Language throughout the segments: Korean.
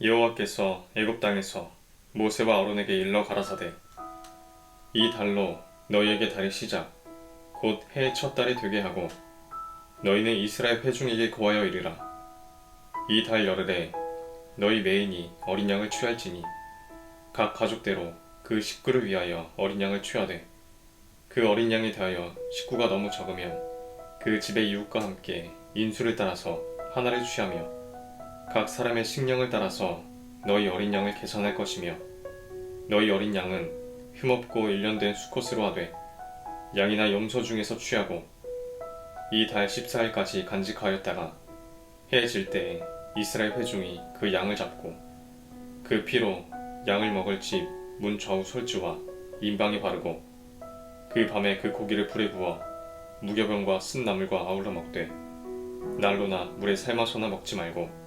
여호와께서 애굽 땅에서 모세와 아론에게 일러 가라사대 이 달로 너희에게 달의 시작. 곧 해의 첫 달이 되게 하고 너희는 이스라엘 회중에게 고하여 이르라. 이 달 열흘에 너희 메인이 어린 양을 취할지니 각 가족대로 그 식구를 위하여 어린 양을 취하되 그 어린 양에 대하여 식구가 너무 적으면 그 집의 이웃과 함께 인수를 따라서 하나를 취하며 각 사람의 식량을 따라서 너희 어린 양을 계산할 것이며 너희 어린 양은 흠없고 일련된 수컷으로 하되 양이나 염소 중에서 취하고 이 달 14일까지 간직하였다가 해 질 때에 이스라엘 회중이 그 양을 잡고 그 피로 양을 먹을 집 문 좌우 솔지와 인방에 바르고 그 밤에 그 고기를 불에 구워 무교병과 쓴 나물과 아울러 먹되 난로나 물에 삶아서나 먹지 말고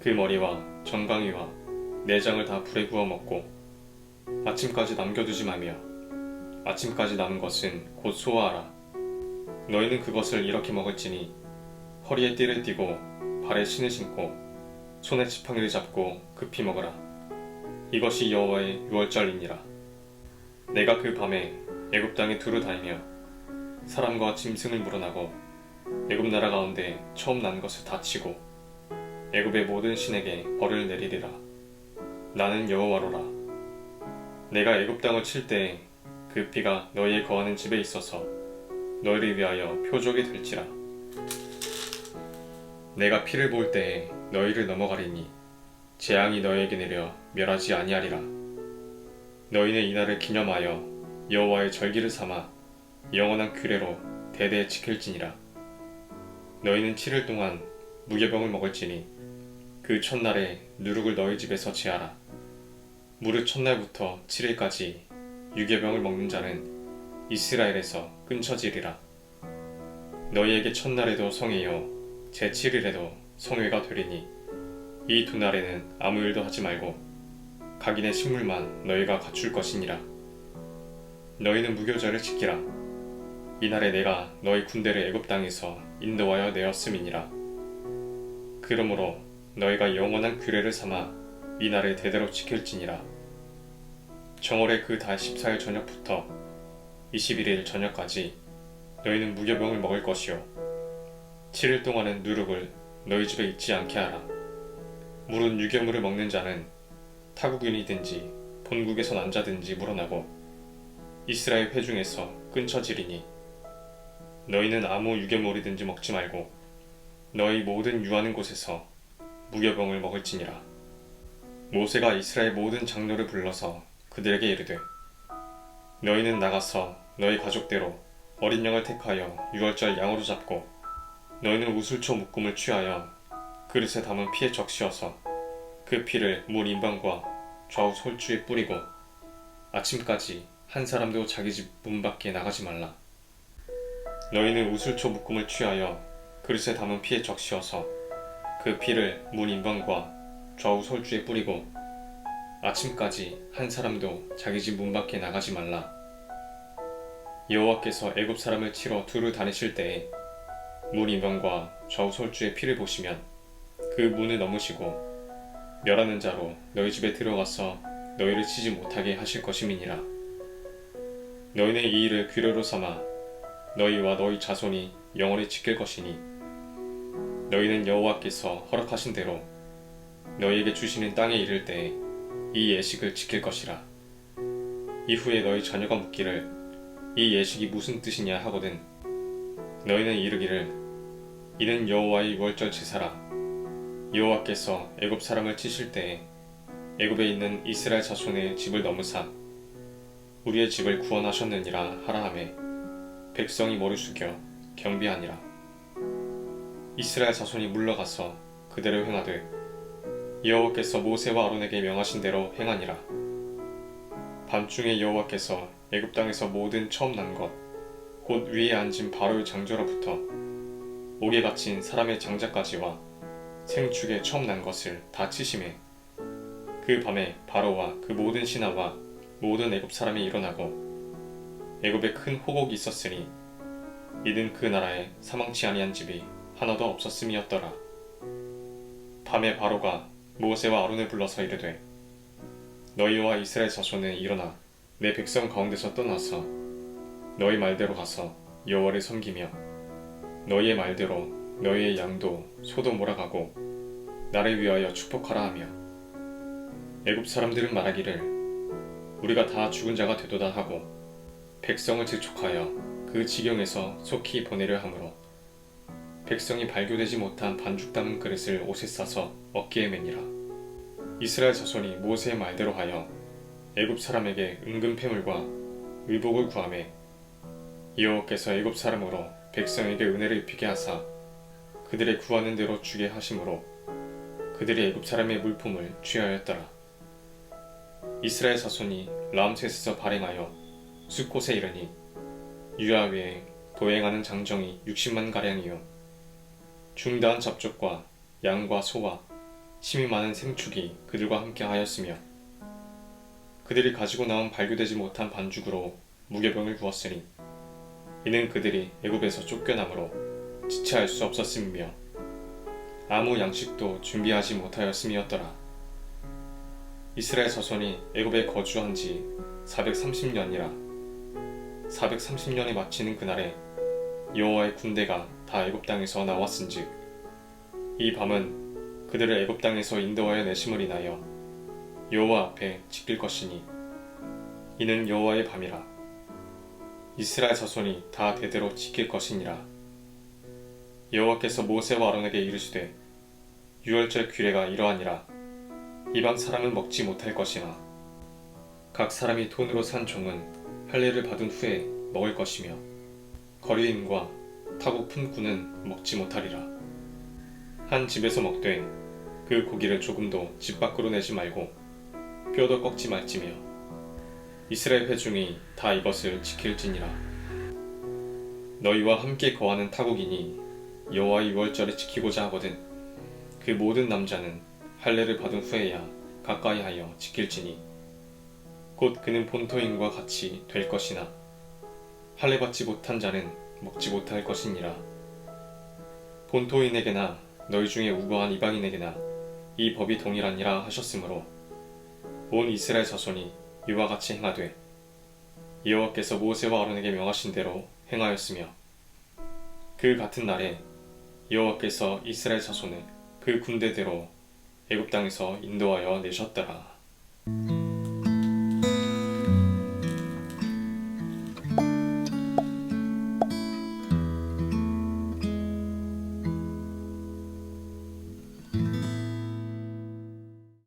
그 머리와 정강이와 내장을 다 불에 구워 먹고 아침까지 남겨두지 말며 아침까지 남은 것은 곧 소화하라. 너희는 그것을 이렇게 먹을지니 허리에 띠를 띠고 발에 신을 신고 손에 지팡이를 잡고 급히 먹으라. 이것이 여호와의 유월절이니라. 내가 그 밤에 애굽 땅에 두루 다니며 사람과 짐승을 물어나고 애굽 나라 가운데 처음 난 것을 다 치고 애굽의 모든 신에게 벌을 내리리라. 나는 여호와로라. 내가 애굽 땅을 칠 때에 그 피가 너희의 거하는 집에 있어서 너희를 위하여 표적이 될지라. 내가 피를 볼 때에 너희를 넘어가리니 재앙이 너희에게 내려 멸하지 아니하리라. 너희는 이날을 기념하여 여호와의 절기를 삼아 영원한 규례로 대대 지킬지니라. 너희는 7일 동안 무교병을 먹을지니 그 첫날에 누룩을 너희 집에서 제하라. 무릇 첫날부터 7일까지 유교병을 먹는 자는 이스라엘에서 끊쳐지리라. 너희에게 첫날에도 성회요 제 7일에도 성회가 되리니 이 두 날에는 아무 일도 하지 말고 각인의 식물만 너희가 갖출 것이니라. 너희는 무교절을 지키라. 이날에 내가 너희 군대를 애굽 땅에서 인도하여 내었음이니라. 그러므로 너희가 영원한 규례를 삼아 이 날을 대대로 지킬지니라. 정월의 그 달 14일 저녁부터 21일 저녁까지 너희는 무교병을 먹을 것이요. 7일 동안은 누룩을 너희 집에 잊지 않게 하라. 물은 유교물을 먹는 자는 타국인이든지 본국에서 난 자든지 물어나고 이스라엘 회중에서 끊쳐지리니 너희는 아무 유교물이든지 먹지 말고 너희 모든 유하는 곳에서 무교병을 먹을지니라. 모세가 이스라엘 모든 장로를 불러서 그들에게 이르되 너희는 나가서 너희 가족대로 어린 양을 택하여 유월절 양으로 잡고 너희는 우슬초 묶음을 취하여 그릇에 담은 피에 적시어서 그 피를 물 인방과 좌우 솔주에 뿌리고 아침까지 한 사람도 자기 집 문 밖에 나가지 말라. 너희는 우슬초 묶음을 취하여 그릇에 담은 피에 적시어서 그 피를 문 인방과 좌우 솔주에 뿌리고 아침까지 한 사람도 자기 집 문 밖에 나가지 말라. 여호와께서 애굽 사람을 치러 두루 다니실 때에 문 인방과 좌우 솔주의 피를 보시면 그 문을 넘으시고 멸하는 자로 너희 집에 들어가서 너희를 치지 못하게 하실 것임이니라. 너희는 이 일을 규례로 삼아 너희와 너희 자손이 영원히 지킬 것이니 너희는 여호와께서 허락하신 대로 너희에게 주시는 땅에 이를 때에 이 예식을 지킬 것이라. 이후에 너희 자녀가 묻기를 이 예식이 무슨 뜻이냐 하거든 너희는 이르기를 이는 여호와의 유월절 제사라. 여호와께서 애굽 사람을 치실 때에 애굽에 있는 이스라엘 자손의 집을 넘으사 우리의 집을 구원하셨느니라 하라 하매 백성이 머리 숙여 경비하니라 이스라엘 자손이 물러가서 그대로 행하되 여호와께서 모세와 아론에게 명하신 대로 행하니라. 밤중에 여호와께서 애굽 땅에서 모든 처음 난 것 곧 위에 앉은 바로의 장조로부터 옥에 갇힌 사람의 장자까지와 생축에 처음 난 것을 다 치심해 그 밤에 바로와 그 모든 신하와 모든 애굽 사람이 일어나고 애굽에 큰 호곡이 있었으니 이는 그 나라에 사망치 아니한 집이 하나도 없었음이었더라. 밤에 바로가 모세와 아론을 불러서 이르되 너희와 이스라엘 자손은 일어나 내 백성 가운데서 떠나서 너희 말대로 가서 여호와를 섬기며 너희의 말대로 너희의 양도 소도 몰아가고 나를 위하여 축복하라 하며 애굽 사람들은 말하기를 우리가 다 죽은 자가 되도다 하고 백성을 재촉하여 그 지경에서 속히 보내려 하므로 백성이 발교되지 못한 반죽 담은 그릇을 옷에 싸서 어깨에 매니라. 이스라엘 자손이 모세의 말대로 하여 애굽 사람에게 은금 패물과 의복을 구하매 여호와께서 애굽 사람으로 백성에게 은혜를 입히게 하사 그들의 구하는 대로 주게 하심으로 그들이 애굽 사람의 물품을 취하였더라. 이스라엘 자손이 라암셋에서 발행하여 숫곳에 이르니 유아 외에 도행하는 장정이 60만 가량이요 중다한 잡족과 양과 소와 심이 많은 생축이 그들과 함께 하였으며 그들이 가지고 나온 발교되지 못한 반죽으로 무게병을 구웠으니 이는 그들이 애굽에서 쫓겨남으로 지체할 수 없었음이며 아무 양식도 준비하지 못하였음이었더라. 이스라엘 자손이 애굽에 거주한 지 430년이라 430년이 마치는 그날에 여호와의 군대가 다 애굽 땅에서 나왔은즉 이 밤은 그들을 애굽 땅에서 인도하여 내심을 인하여 여호와 앞에 지킬 것이니 이는 여호와의 밤이라. 이스라엘 자손이 다 대대로 지킬 것이니라. 여호와께서 모세와 아론에게 이르시되 유월절 규례가 이러하니라. 이방 사람은 먹지 못할 것이나 각 사람이 돈으로 산 종은 할례를 받은 후에 먹을 것이며 거리인과 타고 푼 꾼은 먹지 못하리라. 한 집에서 먹되 그 고기를 조금도 집 밖으로 내지 말고 뼈도 꺾지 말지며 이스라엘 회중이 다 이것을 지킬지니라. 너희와 함께 거하는 타국이니 여호와의 유월절을 지키고자 하거든 그 모든 남자는 할례를 받은 후에야 가까이 하여 지킬지니 곧 그는 본토인과 같이 될 것이나 할례 받지 못한 자는 먹지 못할 것이니라 본토인에게나 너희 중에 우거한 이방인에게나 이 법이 동일하니라 하셨으므로 온 이스라엘 자손이 이와 같이 행하되 여호와께서 모세와 아론에게 명하신 대로 행하였으며 그 같은 날에 여호와께서 이스라엘 자손을 그 군대대로 애굽 땅에서 인도하여 내셨더라.